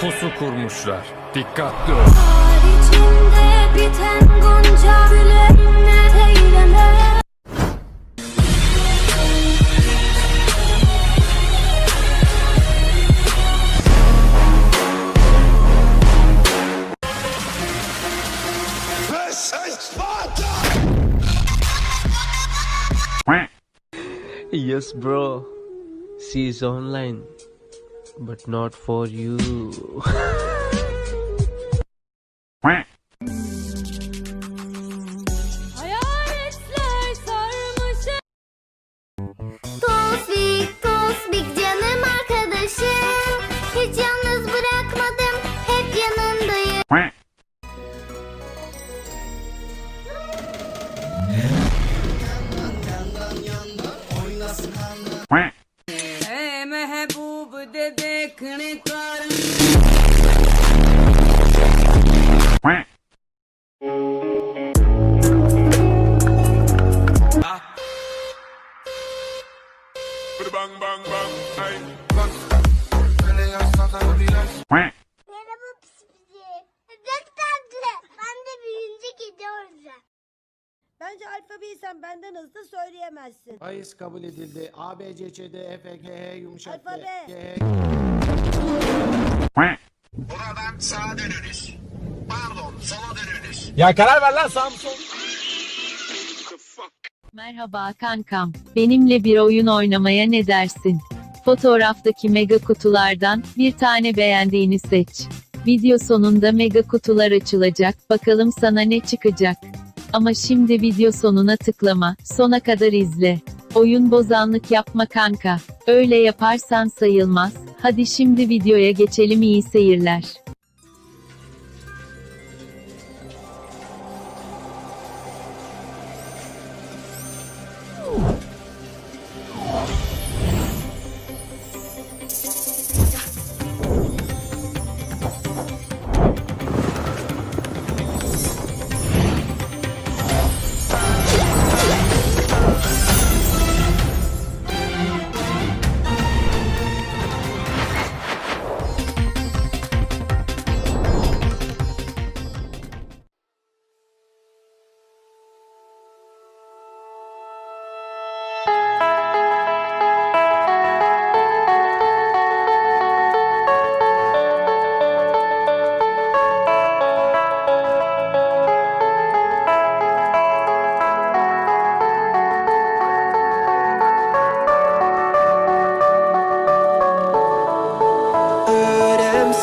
Pusu kurmuşlar. Dikkatli ol. İçinde biten gonca gülenle eyleme Yes, bro. She is online, but not for you. Hayaletler Tosbik, Tosbik canım arkadaşım. Hiç yalnız bırakmadım, hep yanındayım. Merhaba pis pisi. Çok tatlı. Ben de büyüyünce kedi olacağım. Bence alfabeyi sen benden hızlı söyleyemezsin. Bahis kabul edildi. A, B, C, Ç, D, F, G, H, yumuşak G, Alfabe. G, H. Buradan sağa dönünüz. Pardon, sola dönünüz. Merhaba kankam. Benimle bir oyun oynamaya ne dersin? Fotoğraftaki mega kutulardan bir tane beğendiğini seç. Video sonunda mega kutular açılacak. Bakalım sana ne çıkacak. Ama şimdi video sonuna tıklama. Sona kadar izle. Oyun bozanlık yapma kanka. Öyle yaparsan sayılmaz. Hadi şimdi videoya geçelim iyi seyirler.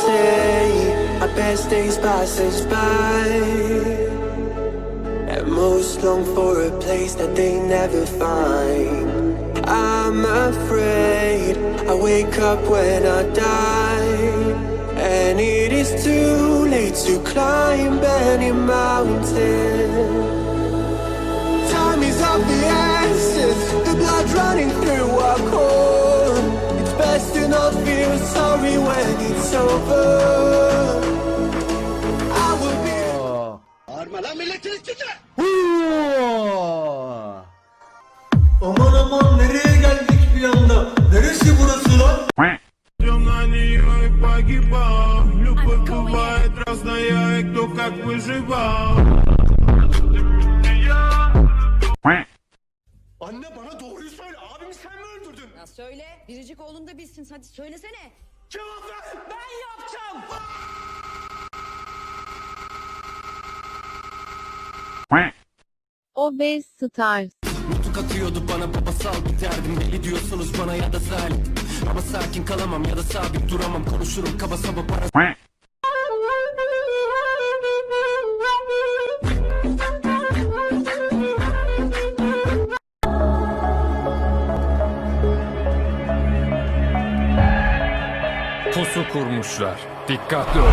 Say our best days pass us by. And most long for a place that they never find. I'm afraid I wake up when I die. And it is too late to climb any mountain Aman aman nereye geldik bir anda? Neresi burası lan? Anne bana doğruyu söyle. Abimi sen mi öldürdün? Ya söyle. Biricik oğlun da bilsin. Hadi söylesene. Cevap ver! Ben yapacağım. Obez Stars. Nutuk atıyordu bana babasal bir derdim Deli diyorsunuz bana ya da zalim Ama sakin kalamam ya da sabit duramam Konuşurum kaba saba para Pusu kurmuşlar. Dikkatli ol.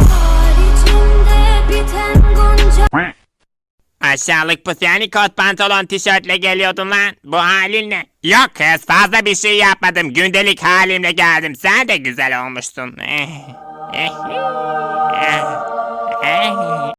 Aşağılık pus yani kot pantolon tişörtle geliyordun lan. Bu halin ne? Yok kız fazla bir şey yapmadım. Gündelik halimle geldim. Sen de güzel olmuştun. Eh, eh, eh, eh.